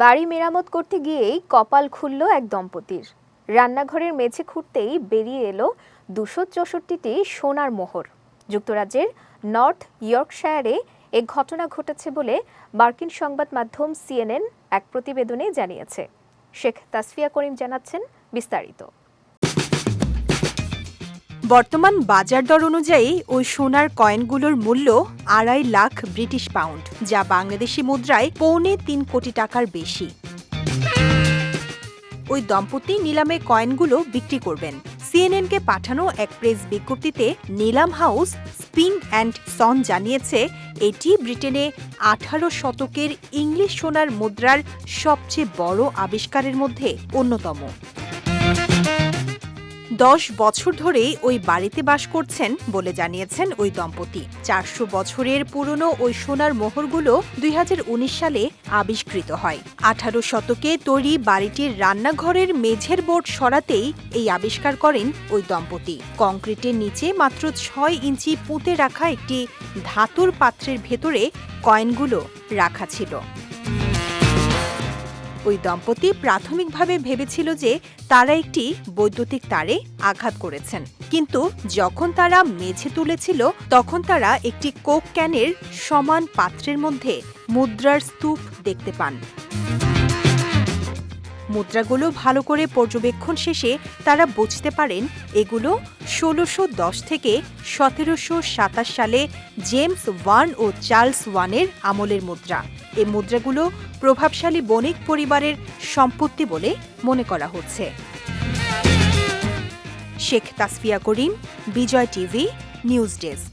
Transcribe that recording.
বাড়ি মেরামত করতে গিয়েই কপাল খুলল এক দম্পতির। রান্নাঘরের মেঝে খুঁড়তেই বেরিয়ে এলো দুশো চৌষট্টিটি সোনার মোহর। যুক্তরাজ্যের নর্থ ইয়র্কশায়ারে এ ঘটনা ঘটেছে বলে মার্কিন সংবাদ মাধ্যম সিএনএন এক প্রতিবেদনে জানিয়েছে। শেখ তাসফিয়া করিম জানাচ্ছেন বিস্তারিত। বর্তমান বাজার দর অনুযায়ী ওই সোনার কয়েনগুলোর মূল্য আড়াই লাখ ব্রিটিশ পাউন্ড, যা বাংলাদেশি মুদ্রায় পৌনে তিন কোটি টাকার বেশি। ওই দম্পতি নিলামে কয়েনগুলো বিক্রি করবেন। সিএনএনকে পাঠানো এক প্রেস বিজ্ঞপ্তিতে নিলাম হাউস, স্পিন অ্যান্ড সন জানিয়েছে, এটি ব্রিটেনে আঠারো শতকের ইংলিশ সোনার মুদ্রার সবচেয়ে বড় আবিষ্কারের মধ্যে অন্যতম। দশ বছর ধরেই ওই বাড়িতে বাস করছেন বলে জানিয়েছেন ওই দম্পতি। চারশো বছরের পুরনো ওই সোনার মোহরগুলো দুই হাজার উনিশ সালে আবিষ্কৃত হয়। আঠারো শতকে তৈরি বাড়িটির রান্নাঘরের মেঝের বোর্ড সরাতেই এই আবিষ্কার করেন ওই দম্পতি। কংক্রিটের নিচে মাত্র ছয় ইঞ্চি পুঁতে রাখা একটি ধাতুর পাত্রের ভেতরে কয়েনগুলো রাখা ছিল। ওই দম্পতি প্রাথমিকভাবে ভেবেছিল যে তারা একটি বৈদ্যুতিক তারে আঘাত করেছেন। কিন্তু যখন তারা মেঝে তুলেছিল, তখন তারা একটি কোক ক্যানের সমান পাত্রের মধ্যে মুদ্রার স্তূপ দেখতে পান। মুদ্রাগুলো ভালো করে পর্যবেক্ষণ শেষে তারা বুঝতে পারেন এগুলো ষোলোশো দশ থেকে সতেরোশো সাতাশ সালে জেমস ওয়ান ও চার্লস ওয়ানের আমলের মুদ্রা। এই মুদ্রাগুলো প্রভাবশালী বণিক পরিবারের সম্পত্তি বলে মনে করা হচ্ছে। Sheikh Tasfia Karim, Bijoy TV, news desk.